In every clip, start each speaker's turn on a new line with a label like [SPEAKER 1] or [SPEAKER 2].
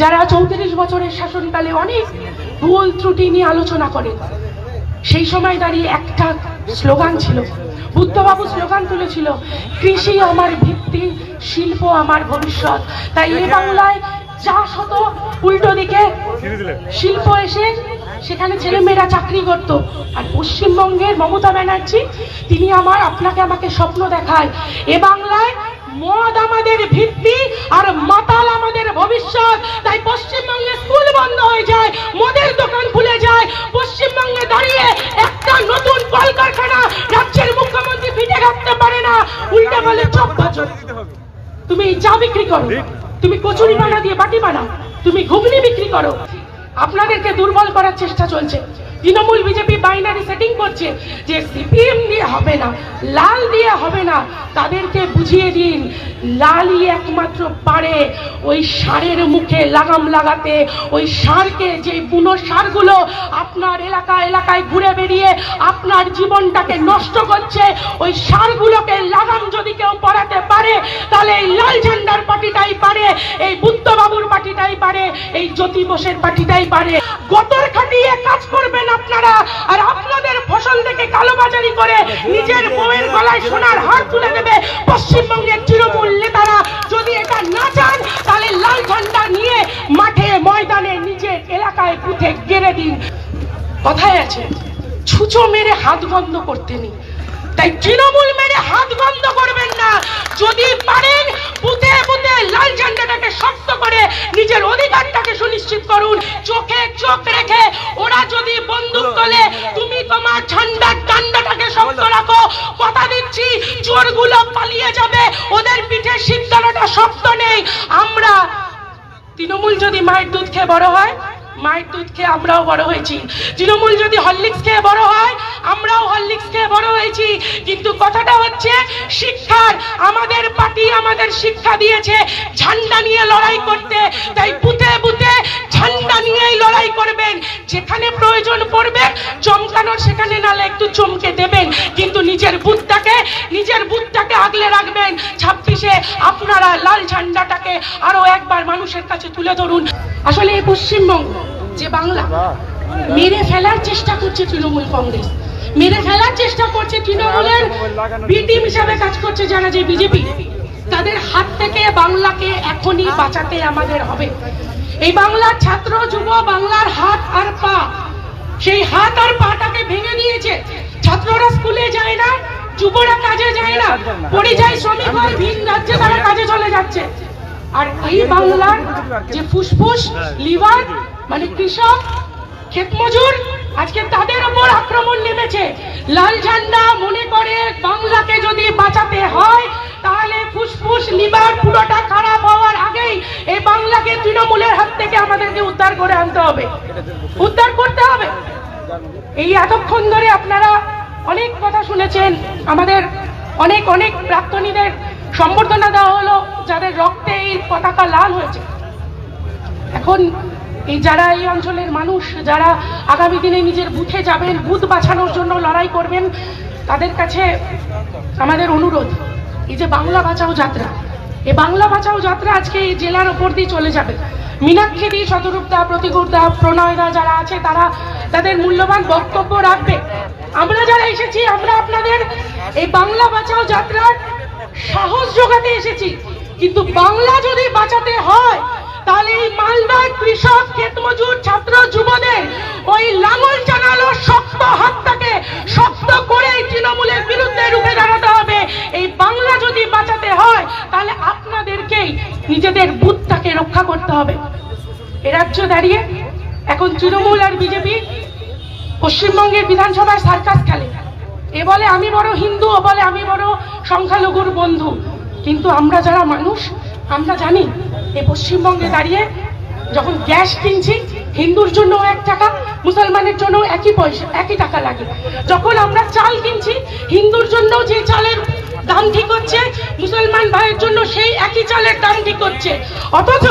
[SPEAKER 1] যারা চৌত্রিশ বছরের শাসনকালে অনেক ভুল ত্রুটি নিয়ে আলোচনা করে সেই সময় দাঁড়িয়ে একটা স্লোগান ছিল। বুদ্ধবাবু স্লোগান তুলেছিল কৃষি আমার ভিত্তি শিল্প আমার ভবিষ্যৎ। তাই এ বাংলায় যা শত উল্টো দিকে শিল্প এসে সেখানে ছেলেমেয়েরা চাকরি করত। আর পশ্চিমবঙ্গের মমতা ব্যানার্জি তিনি আমার আপনাকে আমাকে স্বপ্ন দেখায়। এ বাংলায় মদ আমাদের ভিত্তি আর মাতাল আমাদের ভবিষ্যৎ। তাই পশ্চিমবঙ্গে স্কুল বন্ধ হয়ে যায় মদের দোকান খুলে যায়। পশ্চিমবঙ্গে দাঁড়িয়ে একটা নতুন কলকারখানা রাজ্যের মুখ্যমন্ত্রী ফিটে রাখতে পারে না। উল্টে বলে চপ তুমি চা বিক্রি করো। তুমি কচুরি বানা দিয়ে বাটি বানাও। তুমি ঘুগনি বিক্রি করো। আপনাদেরকে দুর্বল করার চেষ্টা চলছে। তৃণমূল বিজেপি বাইনারি সেটিং করছে যে সিপিএম দিয়ে হবে না, লাল দিয়ে হবে না, তাদেরকে বুঝিয়ে দিন। লালই একমাত্র পারে ওই সারের মুখে লাগাম লাগাতে, ওই সারকে যে বুনো সারগুলো আপনার এলাকা এলাকায় ঘুরে বেরিয়ে আপনার জীবনটাকে নষ্ট করছে, ওই সারগুলোকে লাগাম যদি কেউ পড়াতে পারে, তাহলে এই লাল ঝান্ডার পার্টিটাই পারে, এই বুদ্ধবাবুর পার্টিটাই পারে, এই জ্যোতি বোসের পার্টিটাই পারে। গোতর খাটিয়ে কাজ করবেন আপনারা, আর আপনাদের ফসল থেকে কালোবাজারি করে নিজের বউয়ের গলায় সোনার হার তুলে দেবে। পশ্চিমবঙ্গের তৃণমূল নেতারা যদি এটা না চান, তাহলে লাল ঝান্ডা নিয়ে মাঠে ময়দানে নিজের এলাকায় বুথে গেড়ে দিন। কথায় আছে, ছুঁচো মেরে হাত বন্ধ করতে নেই। তাই তৃণমূল মেরে হাত বন্ধ করবেন না। যদি পারেন বুথে বুথে লাল ঝান্ডাটাকে শক্ত করে নিজের অধিকারটাকে সুনিশ্চিত করুন। চোখে চোখ রেখে ওরা যদি বন্দুক তোলে তুমি তোমার ঝান্ডার ডান্ডাটাকে শক্ত রাখো। কথা দিচ্ছি চোরগুলো পালিয়ে যাবে। ওদের পিঠে সিদ্ধানোটা শক্ত নেই। আমরা তৃণমূল যদি মায়ের দুধ খেয়ে বড় হয় মায়ের দুধ খেয়ে আমরাও বড় হয়েছি। তৃণমূল যদি হরলিক্স খেয়ে বড় হয় আমাদের শিক্ষা দিয়েছে ঝান্ডা নিয়ে লড়াই করতে। তাই বুথে বুথে ঝান্ডা নিয়েই লড়াই করবেন। যেখানে প্রয়োজন পড়বে চমকানোর সেখানে নালে একটু চমকে দেবেন। কিন্তু নিজের বুথটাকে নিজের বুথটাকে আগলে রাখবেন। ছাব্বিশে আপনারা লাল ঝান্ডাটাকে আরও একবার মানুষের কাছে তুলে ধরুন। আসলে এই পশ্চিমবঙ্গ যে বাংলা মেরে ফেলার চেষ্টা করছে তৃণমূল কংগ্রেস। মেরে ফেলার চেষ্টা করছে তৃণমূলের বি টিম হিসাবে কাজ করছে যারা যে বিজেপি। তাদের হাত থেকে বাংলাকে এখনই বাঁচাতে আমাদের হবে। এই বাংলার ছাত্র, যুব, বাংলার হাত আর পা, সেই হাত আর পাটাকে ভেঙে দিয়েছে। ছাত্ররা স্কুলে যায় না, যুবরা কাজে যায় না, পরিযায়ী শ্রমিক হয় ভিন রাজ্যে তারা কাজে চলে যাচ্ছে। আর এই বাংলার যে ফুসফুস, লিভার মানে কৃষক ক্ষেত মজুর আজকে তাদের ওপর আক্রমণ নেমেছে। লাল ঝান্ডা মনে করে বাংলাকে যদি বাঁচাতে হয় তাহলে ফুসফুস লিভার পুরোটা খারাপ হওয়ার আগেই এই বাংলাকে তৃণমূলের হাত থেকে আমাদেরকে উদ্ধার করে আনতে হবে উদ্ধার করতে হবে এই এতক্ষণ ধরে আপনারা অনেক কথা শুনেছেন। আমাদের অনেক অনেক প্রাক্তনীদের সম্বর্ধনা দেওয়া হলো, যাদের রক্তে এই পতাকা লাল হয়েছে। এখন এই যারা এই অঞ্চলের মানুষ, যারা আগামী দিনে নিজের বুথে যাবেন, বুথ বাঁচানোর জন্য লড়াই করবেন, তাদের কাছে আমাদের অনুরোধ, এই যে বাংলা বাঁচাও যাত্রা এই বাংলা ভাষাও যাত্রা আজকে এই জেলার ওপর দিয়ে চলে যাবে। মীনাক্ষী শতরূপদা প্রতিকূরদা প্রণয়দা যারা আছে, তারা তাদের মূল্যবান বক্তব্য রাখবে। আমরা যারা এসেছি, আমরা আপনাদের এই বাংলা বাঁচাও যাত্রার সাহস যোগাতে এসেছি। কিন্তু বাংলা যদি বাঁচাতে হয় তাহলে এই মালদার কৃষক ক্ষেতমজুর ছাত্র যুবদের ওই লাঙল জানালো শক্ত হাতটাকে শক্ত করে এই তৃণমূলের বিরুদ্ধে রুখে দাঁড়াতে হবে। এই বাংলা যদি বাঁচাতে হয়, তাহলে আপনাদেরকেই নিজেদের বুথটাকে রক্ষা করতে হবে। এ রাজ্য দাঁড়িয়ে এখন তৃণমূল আর বিজেপি পশ্চিমবঙ্গের বিধানসভায় সার্কাস খেলে। এ বলে আমি বড় হিন্দু, ও বলে আমি বড় সংখ্যালঘুর বন্ধু। কিন্তু আমরা যারা মানুষ, আমরা জানি এই পশ্চিমবঙ্গে দাঁড়িয়ে যখন গ্যাস কিনছি, হিন্দুর জন্য এক টাকা, মুসলমানের জন্য একই পয়সা, একই টাকা লাগে। যখন আমরা চাল কিনছি, হিন্দুর জন্য যে চালের দাম ঠিক হচ্ছে, মুসলমান ভাইয়ের জন্য সেই একই চালের দাম ঠিক হচ্ছে। অথচ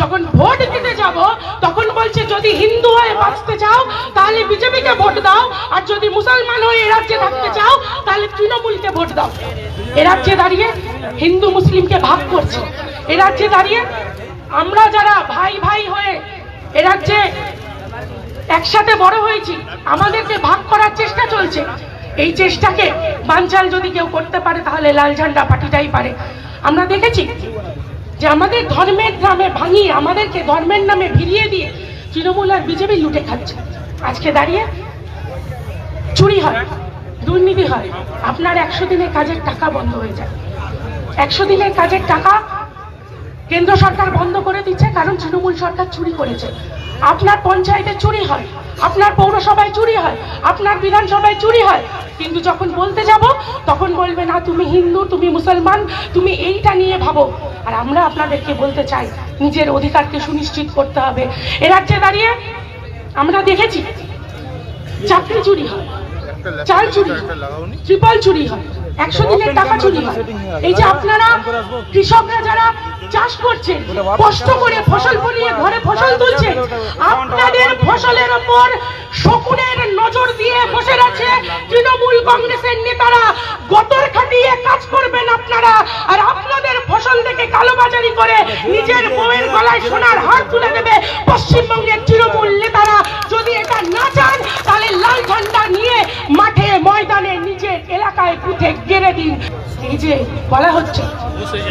[SPEAKER 1] যখন ভোট দিতে যাব, তখন বলছে, যদি হিন্দু হয়ে বাঁচতে চাও, তাহলে বিজেপিকে ভোট দাও, আর যদি মুসলমান হয়ে এ রাজ্যে থাকতে চাও, তাহলে তৃণমূলকে ভোট দাও। রাজ্যে দাঁড়িয়ে হিন্দু মুসলিমকে ভাগ করছে। রাজ্যে দাঁড়িয়ে আমরা যারা ভাই ভাই হয়ে রাজ্যে একসাথে বড় হয়েছি, আমাদেরকে ভাগ করার চেষ্টা চলছে। এই চেষ্টাকে বানচাল যদি কেউ করতে পারে, তাহলে লাল ঝান্ডা পার্টিটাই পারে। আমরা দেখেছি যে আমাদের ধর্মের নামে ভাঙিয়ে, আমাদেরকে ধর্মের নামে ভিড়িয়ে দিয়ে তৃণমূল আর বিজেপি লুটে খাচ্ছে। আজকে দাঁড়িয়ে চুরি হয়। দুর্নীতি হয়, আপনার একশো দিনের কাজের টাকা বন্ধ হয়ে যায়। একশো দিনের কাজের টাকা কেন্দ্র সরকার বন্ধ করে দিচ্ছে, কারণ তৃণমূল সরকার চুরি করেছে। আপনার পঞ্চায়েতে চুরি হয়, আপনার পৌরসভায় চুরি হয়, আপনার বিধানসভায় চুরি হয়। কিন্তু যখন বলতে যাব, তখন বলবে, না, তুমি হিন্দু, তুমি মুসলমান, তুমি এইটা নিয়ে ভাবো। আর আমরা আপনাদেরকে বলতে চাই, নিজের অধিকারকে সুনিশ্চিত করতে হবে। এ রাজ্যে দাঁড়িয়ে আমরা দেখেছি, চাকরি চুরি হয়। চাল চুরি ত্রিপল চুরি হয়। একশো দিনের টাকা চুরি হয়। এই যে আপনারা কৃষকরা যারা চাষ করছেন কষ্ট করে ফসল ফলিয়ে ঘরে ফসল তুলছেন আপনাদের ফসলের ওপর শকুনের নজর দিয়ে বসে আছে তৃণমূল কংগ্রেসের নেতারা। গতর খাটিয়ে কাজ করবেন আপনারা। আর আপনাদের ফসল থেকে কালোবাজারি করে নিজের বউয়ের গলায় সোনার হার তুলে দেবে। পশ্চিমবঙ্গের তৃণমূল নেতারা যদি এটা না চান তাহলে লাল ঝান্ডা নিয়ে মাঠে ময়দানে নিজের এলাকায় বুথে গেড়ে দিন এই যে বলা হচ্ছে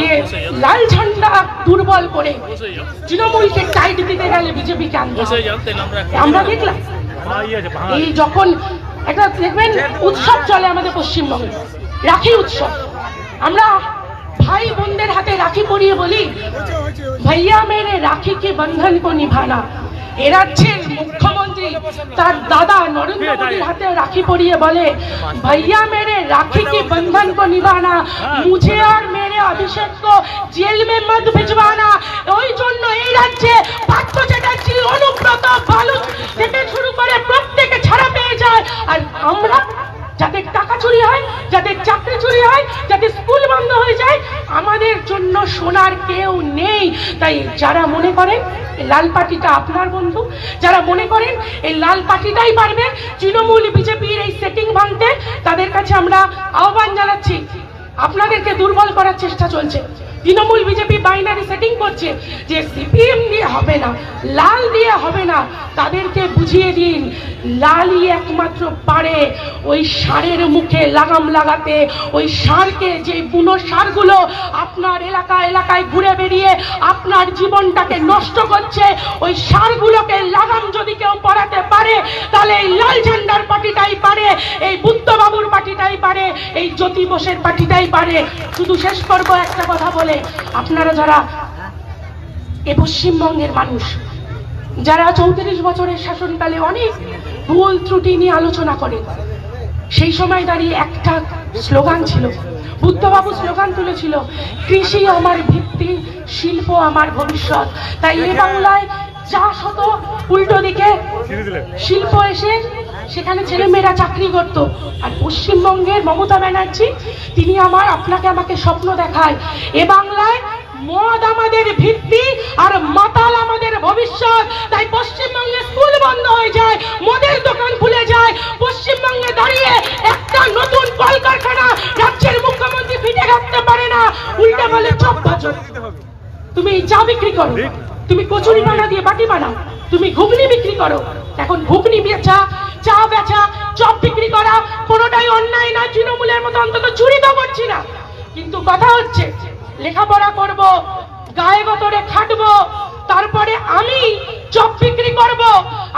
[SPEAKER 1] যে লাল ঝান্ডা দুর্বল করে তৃণমূলকে টাইট দিতে গেলে বিজেপিকে আনতে আমরা দেখলাম। এই যখন একটা দেখবেন উৎসব চলে আমাদের পশ্চিমবঙ্গে, রাখি উৎসব। আমরা ভাই বোনদের হাতে রাখি পরিয়ে বলি, ভাইয়া মেরে রাখি কে বন্ধন কো নিভানা। এ রাজ্যের মুখ্যমন্ত্রী তার দাদা নরেন্দ্র মোদীর হাতে রাখি পরিয়ে বলে भैया मेरे राखी के बंधन को निभाना मुझे और मेरे अभिषेक को जेल में मत भिजवाना ওই জন্য এই রাজ্যে পার্থ চ্যাটার্জি অনুব্রত বালু থেকে শুরু করে প্রত্যেকে ছাড়া পেয়ে যায় আর আমরা যাদের টাকা চুরি হয় যাদের চাকরি চুরি হয় যাদের স্কুল বন্ধ হয়ে যায় আমাদের জন্য সোনার কেউ নেই তাই যারা মনে করেন এই লাল পার্টিটা আপনার বন্ধু? যারা মনে করেন এই লাল পার্টিটাই পারবে, তৃণমূল, বিজেপির এই সেটিং ভাঙতে, তাদের কাছে আমরা আহ্বান জানাচ্ছি। আপনাদেরকে দুর্বল করার চেষ্টা চলছে। তৃণমূল বিজেপি বাইনারি সেটিং করছে যে সিপিএম দিয়ে হবে না, লাল দিয়ে হবে না, তাদেরকে বুঝিয়ে দিন। লালই একমাত্র পারে ওই সারের মুখে লাগাম লাগাতে, ওই সারকে যে বুনো সারগুলো আপনার এলাকা এলাকায় ঘুরে বেরিয়ে আপনার জীবনটাকে নষ্ট করছে, ওই সারগুলোকে লাগাম যদি কেউ পড়াতে পারে, তাহলে এই লাল ঝান্ডার পার্টিটাই পারে, এই বুদ্ধবাবুর পার্টিটাই পারে, এই জ্যোতি বোসের পার্টিটাই পারে। শুধু শেষ করব একটা কথা বলে আপনারা যারা এ পশ্চিমবঙ্গের মানুষ যারা চৌত্রিশ বছরের শাসনকালে অনেক ভুল ত্রুটি নিয়ে আলোচনা করেন সেই সময় দাঁড়িয়ে একটা স্লোগান ছিল বুদ্ধবাবু স্লোগান তুলেছিল কৃষি আমার ভিত্তি শিল্প আমার ভবিষ্যৎ। তাই এ বাংলায় চাষ হতো উল্টো দিকে শিল্প এসে সেখানে ছেলেমেয়েরা চাকরি করত। আর পশ্চিমবঙ্গের মমতা ব্যানার্জি তিনি আমার আপনাকে আমাকে স্বপ্ন দেখায়। এ বাংলায় মদ আমাদের ভিত্তি আর মাতাল আমাদের ভবিষ্যৎ। তাই পশ্চিমবঙ্গে স্কুল বন্ধ হয়ে যায় মদের দোকান খুলে যায়। পশ্চিমবঙ্গে দাঁড়িয়ে একটা নতুন কলকারখানা রাজ্যের মুখ্যমন্ত্রী ফিটে রাখতে পারে না। উল্টে বলে চপ তুমি চা বিক্রি করো। তুমি কচুরি বানা দিয়ে বাটি বানাও। তুমি ঘুগনি বিক্রি করো। এখন ঘুগনি বেচা, চা বেচা, চপ বিক্রি করা, কোনোটাই অন্যায় না তৃণমূলের মতো অন্তত চুরি তো করছি না। কিন্তু কথা হচ্ছে, লেখাপড়া করব, গায়ে গতরে খাটবো, তারপরে আমি চপ বিক্রি করব,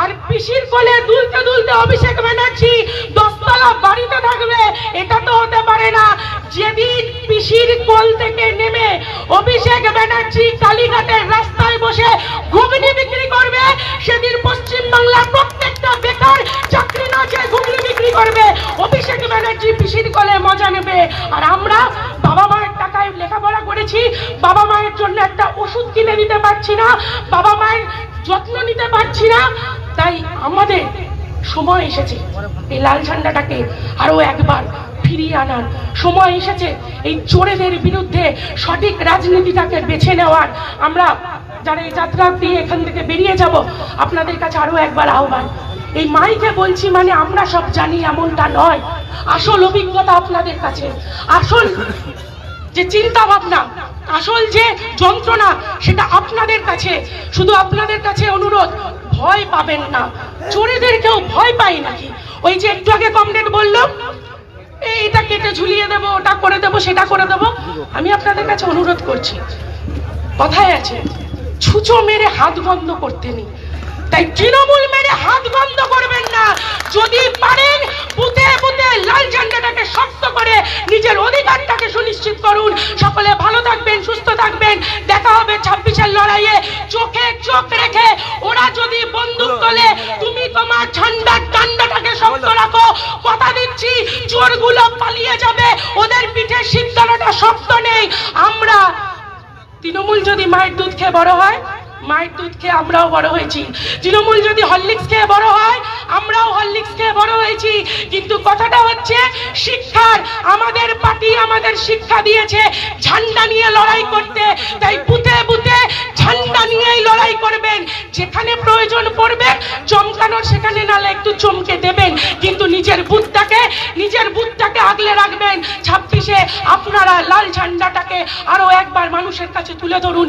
[SPEAKER 1] আর পিসির কোলে দুলতে দুলতে অভিষেক ব্যানার্জি দশতলা বাড়িতে থাকবে, এটা তো হতে পারে না। যেদিন পিসির কোল থেকে নেমে অভিষেক ব্যানার্জি কালীঘাটের রাস্তায় বসে ঘুগনি বিক্রি করবে, সেদিন পশ্চিমবাংলার প্রত্যেকটা বেকার চাকরি না চেয়ে ঘুগনি বিক্রি করবে। অভিষেক ব্যানার্জি পিসির কোলে মজা নেবে। আর আমরা বাবা মায়ের টাকায় লেখাপড়া করেছি, বাবা মায়ের জন্য একটা ওষুধ কিনে দিতে পারছি না, বাবা মায়ের যত্ন নিতে পারছি না। তাই আমাদের সময় এসেছে। এই লাল ঝান্ডাটাকে আরও একবার ফিরিয়ে আনার সময় এসেছে। এই চোরেদের বিরুদ্ধে সঠিক রাজনীতিটাকে বেছে নেওয়ার। আমরা যারা এই যাত্রা দিয়ে এখান থেকে বেরিয়ে যাব, আপনাদের কাছে আরও একবার আহ্বান। এই মাইকে বলছি মানে আমরা সব জানি এমনটা নয়। আসল অভিজ্ঞতা আপনাদের কাছে। আসল যে চিন্তা ভাবনা আসল যে যন্ত্রণা, সেটা আপনাদের কাছে। শুধু আপনাদের কাছে অনুরোধ, ভয় পাবেন না। চোরেদের কেউ ভয় পায় নাকি? ওই যে একটু আগে কমরেড বলল এই এটা কেটে ঝুলিয়ে দেবো, ওটা করে দেবো, সেটা করে দেবো। আমি আপনাদের কাছে অনুরোধ করছি, কথায় আছে, ছুঁচো মেরে হাত বন্ধ করতে নেই। তাই তৃণমূল মেরে হাত বন্ধ করবেন না। যদি পারেন বুতে বুতে লাল ঝান্ডাটাকে শক্ত করে নিজের অধিকারটাকে সুনিশ্চিত করুন। সকলে ভালো থাকবেন, সুস্থ থাকবেন। দেখা হবে ছাব্বিশের লড়াইয়ে। চোখে চোখ রেখে, ওরা যদি বন্দুক তোলে, তুমি তোমার ঝান্ডার চোরগুলো পালিয়ে যাবে। ওদের পিঠে সিদ্ধানোটা শক্ত নেই। আমরা তৃণমূল যদি মায়ের দুধ খেয়ে বড় হয় মায়ের দুধ খেয়ে আমরাও বড় হয়েছি। তৃণমূল যদি হরলিক্স খেয়ে বড় হয়, আমরাও হরলিক্স খেয়ে বড় হয়েছি। কিন্তু কথাটা হচ্ছে, শিক্ষার, আমাদের পার্টি আমাদের শিক্ষা দিয়েছে ঝান্ডা নিয়ে লড়াই করতে। তাই বুথে বুথে ঝান্ডা নিয়েই লড়াই করবেন। যেখানে প্রয়োজন পড়বে, চমকানোর সেখানে নালে একটু চমকে দেবেন। কিন্তু নিজের বুথটাকে নিজের বুথটাকে আগলে রাখবেন। ছাব্বিশে আপনারা লাল ঝান্ডাটাকে আরও একবার মানুষের কাছে তুলে ধরুন।